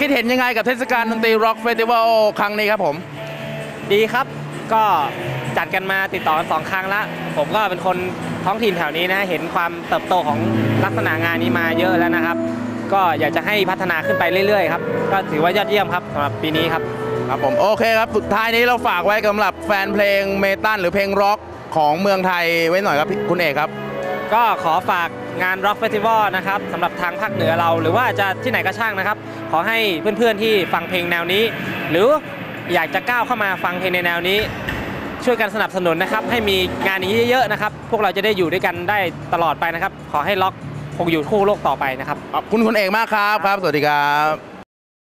คิดเห็นยังไงกับเทศกาลดนตรีร็อกเฟสติวัลครั้งนี้ครับผม ดีครับ ก็จัดกันมาติดต่อกันสองครั้งละ ผมก็เป็นคนท้องถิ่นแถวนี้นะ เห็นความเติบโตของลักษณะงานนี้มาเยอะแล้วนะครับ ก็อยากจะให้พัฒนาขึ้นไปเรื่อยๆครับ ก็ถือว่ายอดเยี่ยมครับสำหรับปีนี้ครับ ครับผมโอเคครับ สุดท้ายนี้เราฝากไว้สำหรับแฟนเพลงเมตัลหรือเพลงร็อกของเมืองไทยไว้หน่อยครับพี่คุณเอกครับ ก็ขอฝาก งาน Rock Festival นะครับสำหรับทางภาคเหนือเรา หรือว่าจะที่ไหนก็ช่างนะครับ ขอให้เพื่อนๆที่ฟังเพลงแนวนี้ หรืออยากจะก้าวเข้ามาฟังเพลงในแนวนี้ ช่วยกันสนับสนุนนะครับ ให้มีงานอย่างนี้เยอะๆนะครับ พวกเราจะได้อยู่ด้วยกันได้ตลอดไปนะครับ ขอให้ล็อกคงอยู่คู่โลกต่อไปนะครับ ขอบคุณคุณเอกมากครับครับ สวัสดีครับ